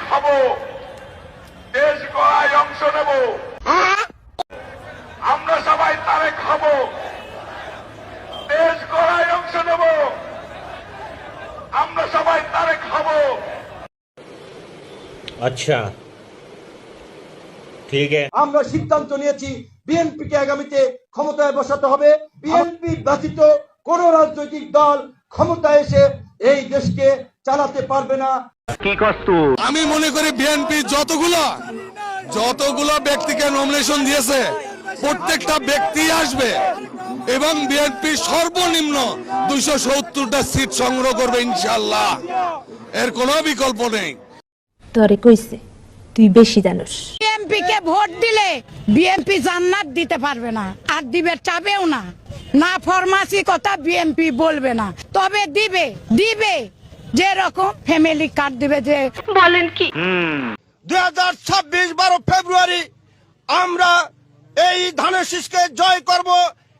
খাব দেশ গড়ায় অংশ নেব। আমরা সবাই তারে খাব দেশ অংশ নেব। আমরা সবাই তারে খাব আচ্ছা। ঠিক আমরা সিদ্ধান্ত নিয়েছি বিএনপিকে আগামীতে ক্ষমতায় বসাতে হবে। বিএনপি ব্যতীত কোন রাজনৈতিক দল ক্ষমতায় এসে এই দেশকে চালাতে পারবে না। আমি মনে করি বিএনপি যতগুলো যতগুলো ব্যক্তিকে নমিনেশন দিয়েছে প্রত্যেকটা ব্যক্তি আসবে এবং বিএনপি সর্বনিম্ন দুইশো সত্তরটা সিট সংগ্রহ করবে ইনশাল্লাহ এর কোনো বিকল্প নেই। তরে কইছে তুই বেশি জানোস। বিএমপি কে ভোট দিলে বিএনপি জান্নাত দিতে পারবে না আর দিবে চাবেও না। না ফরমাসি কথা বিএমপি বলবে না। তবে দিবে দিবে। যে রকম ফ্যামিলি কার্ড দিবে যে বলেন কি? দুই হাজার ছাব্বিশ বারো ফেব্রুয়ারি আমরা এই ধানের শীষকে জয় করব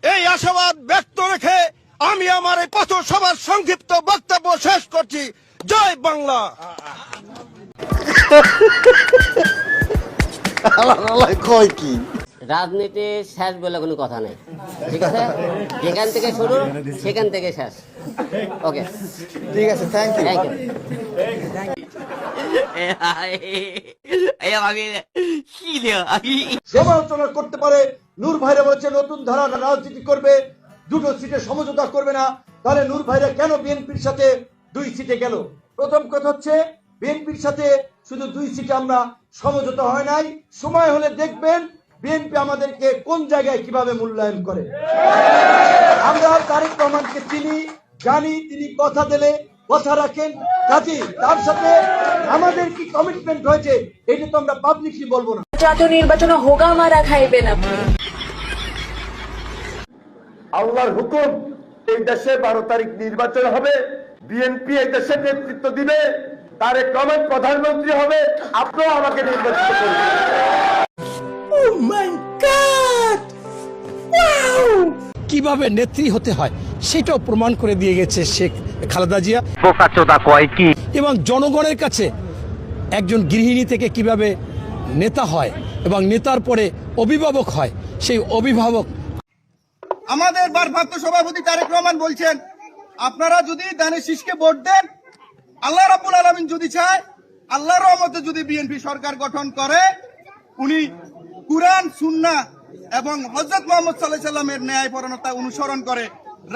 এই আশাবাদ ব্যক্ত রেখে আমি আমার এই পথ সভার সংক্ষিপ্ত বক্তব্য শেষ করছি। জয় বাংলা। রাজনীতির শেষ বলে কোনো কথা নেই। ঠিক আছে? যেখান থেকে শুরু সেখান থেকে শেষ। ওকে ঠিক আছে থ্যাংক ইউ সমালোচনা করতে পারে নূর ভাইরা বলছে নতুন ধারা রাজনীতি করবে দুটো সিটে সমঝোতা করবে না। তাহলে নূর ভাইরা কেন বিএনপির সাথে দুই সিটে গেল? প্রথম কথা হচ্ছে বিএনপির সাথে শুধু দুই সিটে আমরা সমঝোতা হয় নাই। সময় হলে দেখবেন বিএনপি আমাদেরকে কোন জায়গায় কীভাবে মূল্যায়ন করে? আমরা তারেক রহমানকে চিনি জানি তিনি কথা দিলে কথা রাখেন। কাজী তার সাথে আমাদের কি কমিটমেন্ট হয়েছে এটা তো আমরা পাবলিকলি বলব না। জাতীয় নির্বাচনে হোগা মারা খাইবেন আপনি। আল্লাহর হুকুম এই দেশে বারো তারিখ নির্বাচন হবে। বিএনপি এই দেশের নেতৃত্ব দিবে। তারেক রহমান প্রধানমন্ত্রী হবে। আপনিও আমাকে নির্বাচিত করবেন। কীভাবে নেত্রী হতে হয় সেটাও প্রমাণ করে দিয়ে গেছে শেখ খালেদা জিয়া। এবং জনগণের কাছে একজন গৃহিণী থেকে কীভাবে নেতা হয় এবং নেতার পরে অভিভাবক হয় সেই অভিভাবক আমাদের ভারপ্রাপ্ত সভাপতি তারেক রহমান বলছেন আপনারা যদি দানের শীষকে ভোট দেন আল্লাহ রাবুল আলমিন যদি চায় আল্লাহর রহমতে যদি বিএনপি সরকার গঠন করে উনি কুরআন সুন্না এবং হজরত মোহাম্মদ সাল্লাহ সাল্লামের ন্যায় পরণতা অনুসরণ করে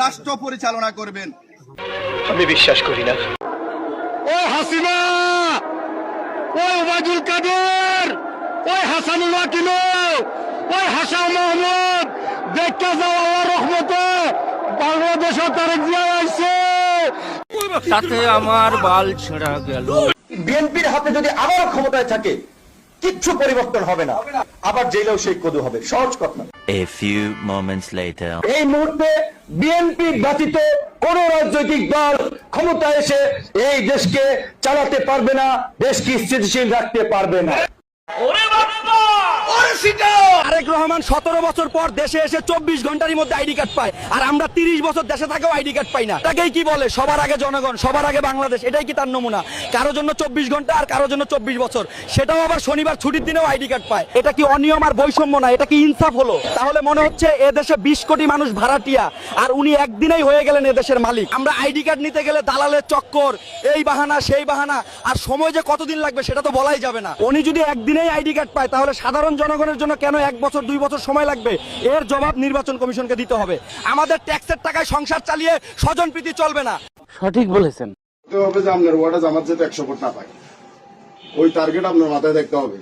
রাষ্ট্র পরিচালনা করবেন। ওই হাসিনা ওই ওবায়দুল কাদের ওই হাসানুল ওয়াকিল ওই হাসান মাহমুদ দেখতে যাও আল্লাহ রহমত বাংলাদেশ তারেক জিয়া আইছে। সাথে আমার বাল ছেঁড়া গেল। বিএনপির হাতে যদি আবারও ক্ষমতায় থাকে কিচ্ছু পরিবর্তন হবে না। আবার জেলেও সেই কদু হবে। সহজ কথা। A few moments later. এই মুহূর্তে বিএনপি ব্যতীত কোন রাজনৈতিক দল ক্ষমতা এসে এই দেশকে চালাতে পারবে না দেশকে স্থিতিশীল রাখতে পারবে না। আরেক রহমান, সতেরো বছর পর দেশে এসে চব্বিশ ঘণ্টার মধ্যে আইডি কার্ড পায়। আর আমরা তিরিশ বছর দেশে থাকেও আইডি কার্ড পাই না। তাকেই কি বলে? সবার আগে জনগণ, সবার আগে বাংলাদেশ। এটাই কি তার নমুনা? কারোর জন্য চব্বিশ ঘণ্টা আর কারোর জন্য চব্বিশ বছর। সেটাও আবার শনিবার ছুটির দিনেও আইডি কার্ড পায়। এটা কি অনিয়ম আর বৈষম্য না? এটা কি ইনসাফ হলো? তাহলে মনে হচ্ছে এ দেশে বিশ কোটি মানুষ ভাড়াটিয়া, আর উনি একদিনেই হয়ে গেলেন এ দেশের মালিক। আমরা আইডি কার্ড নিতে গেলে দালালের চক্কর, এই বাহানা, সেই বাহানা, আর সময় যে কতদিন লাগবে সেটা তো বলাই যাবে না। উনি যদি একদিনেই আইডি কার্ড পায় তাহলে সাধারণ জনগণের জন্য কেন এক বছর দুই বছর সময় লাগবে? এর জবাব নির্বাচন কমিশনকে দিতে হবে। আমাদের ট্যাক্সের টাকায় সংসার চালিয়ে স্বজন প্রীতি চলবে না। সঠিক বলেছেন। হবে যে আপনার ওয়ার্ডে জামাত যাতে একশো ভোট না পায়। ওই টার্গেট আপনার মাথায় দেখতে হবে।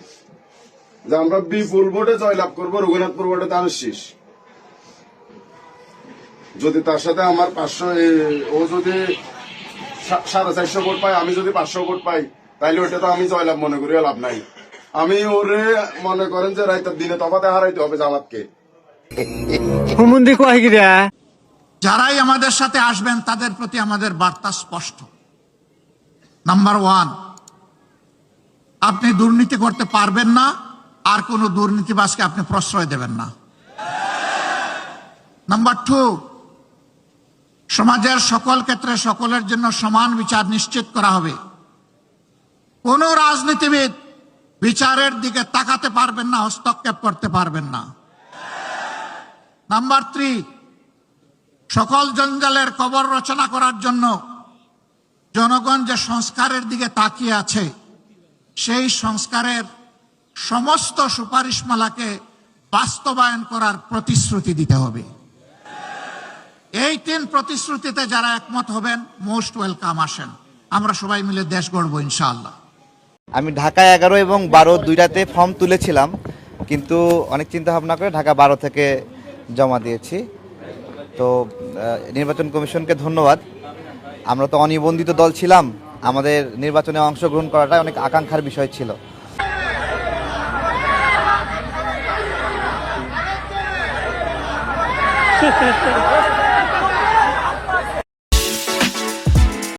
যে আমরা বিপুল ভোটে জয়লাভ করব রঘুনাথপুর ভোটে তার শীষ। যদি তার সাথে আমার পাঁচশো ও যদি সাড়ে চারশো ভোট পায় আমি যদি পাঁচশো ভোট পাই তাইলে ওটা তো আমি জয়লাভ মনে করি লাভ নাই। আমি ওরে মনে করেন যে রাইতের দিনে তফাতে হারাইতে হবে জামাতকে। যারাই আমাদের সাথে আসবেন তাদের প্রতি আমাদের বার্তা স্পষ্ট। নাম্বার ওয়ান আপনি দুর্নীতি করতে পারবেন না আর কোন দুর্নীতিবাসকে আপনি প্রশ্রয় দেবেন না। নাম্বার টু সমাজের সকল ক্ষেত্রে সকলের জন্য সমান বিচার নিশ্চিত করা হবে। কোন রাজনীতিবিদ বিচারের দিকে তাকাতে পারবেন না, হস্তক্ষেপ করতে পারবেন না। নাম্বার থ্রি, সকল জঞ্জালের কবর রচনা করার জন্য জনগণ যে সংস্কারের দিকে তাকিয়ে আছে, সেই সংস্কারের সমস্ত সুপারিশমালাকে বাস্তবায়ন করার প্রতিশ্রুতি দিতে হবে। এই তিন প্রতিশ্রুতিতে যারা একমত হবেন, মোস্ট ওয়েলকাম আসেন। আমরা সবাই মিলে দেশ গড়বো ইনশাআল্লাহ। আমি ঢাকা এগারো এবং বারো দুইটাতে ফর্ম তুলেছিলাম, কিন্তু অনেক চিন্তা ভাবনা করে ঢাকা বারো থেকে জমা দিয়েছি। তো নির্বাচন কমিশনকে ধন্যবাদ। আমরা তো অনিবন্ধিত দল ছিলাম, আমাদের নির্বাচনে অংশগ্রহণ করাটা অনেক আকাঙ্ক্ষার বিষয় ছিল।